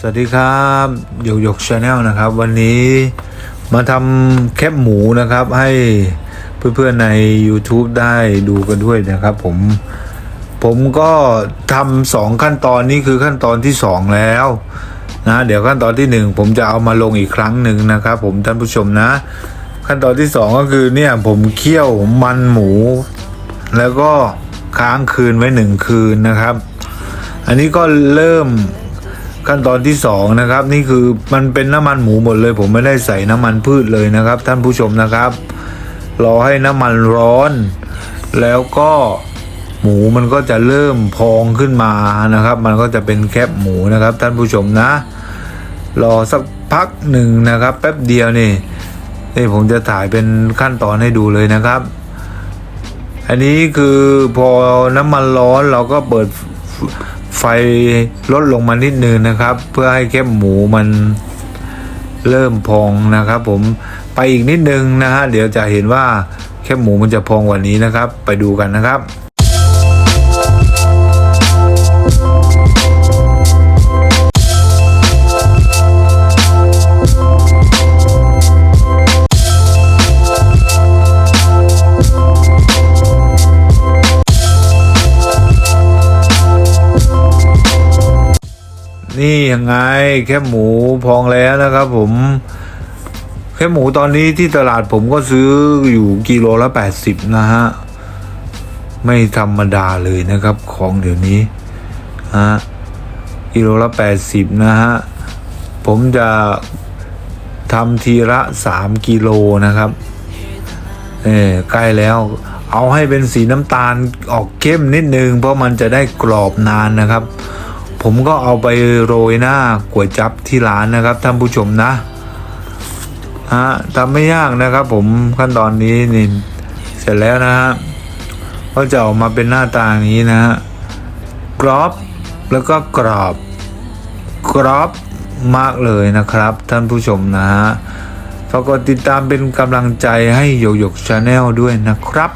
สวัสดีครับหยกหยกชาแนลนะครับ วันนี้มาทำแคบหมูนะครับ ให้เพื่อนๆใน YouTube ได้ดูกันด้วยนะครับ ผมผมก็ทำสองขั้นตอนนี้คือขั้นตอนที่สองแล้วนะเดี๋ยวขั้นตอนที่หนึ่งผมจะเอามาลงอีกครั้งหนึ่งนะครับ ผมท่านผู้ชมนะ ขั้นตอนที่สองก็คือเนี่ยผมเคี่ยวมันหมู แล้วก็ค้างคืนไว้หนึ่งคืนนะครับ อันนี้ก็เริ่ม ขั้นตอนที่สองนะครับนี่คือมันเป็นน้ำมันหมูหมดเลย ผมไม่ได้ใส่น้ำมันพืชเลยนะครับ ท่านผู้ชมนะครับ รอให้น้ำมันร้อน แล้วก็หมูมันก็จะเริ่มพองขึ้นมานะครับ มันก็จะเป็นแคบหมูนะครับ ท่านผู้ชมนะ รอสักพักหนึ่งนะครับ แป๊บเดียวนี่นี่ผมจะถ่ายเป็นขั้นตอนให้ดูเลยนะครับ อันนี้คือพอน้ำมันร้อนเราก็เปิด ลดลงมานิดนึงนะครับ เพื่อให้แคบหมูมันเริ่มพองนะครับ ผมไปอีกนิดนึงนะฮะเดี๋ยวจะเห็นว่าแคบหมูมันจะพองกว่านี้นะครับ ไปดูกันนะครับ นี่ยังไงแคบหมูพองแล้วนะครับผม แคบหมูตอนนี้ที่ตลาดผมก็ซื้ออยู่กิโลละแปดสิบนะฮะ ไม่ธรรมดาเลยนะครับของเดี๋ยวนี้ฮะกิโลละแปดสิบนะฮะ ผมจะทำทีละสามกิโลนะครับเออใกล้แล้วเอาให้เป็นสีน้ำตาลออกเข้มนิดนึง เพราะมันจะได้กรอบนานนะครับ ผมก็เอาไปโรยหน้าก๋วยจับที่ร้านนะครับท่านผู้ชมนะฮะทำไม่ยากนะครับ ผมขั้นตอนนี้นี่เสร็จแล้วนะฮะก็จะออกมาเป็นหน้าตาอย่างนี้นะฮะกรอบแล้วก็กรอบกรอบมากเลยนะครับ ท่านผู้ชมนะฮะฝากกดติดตามเป็นกำลังใจให้หยกหยกชาแนลด้วยนะครับ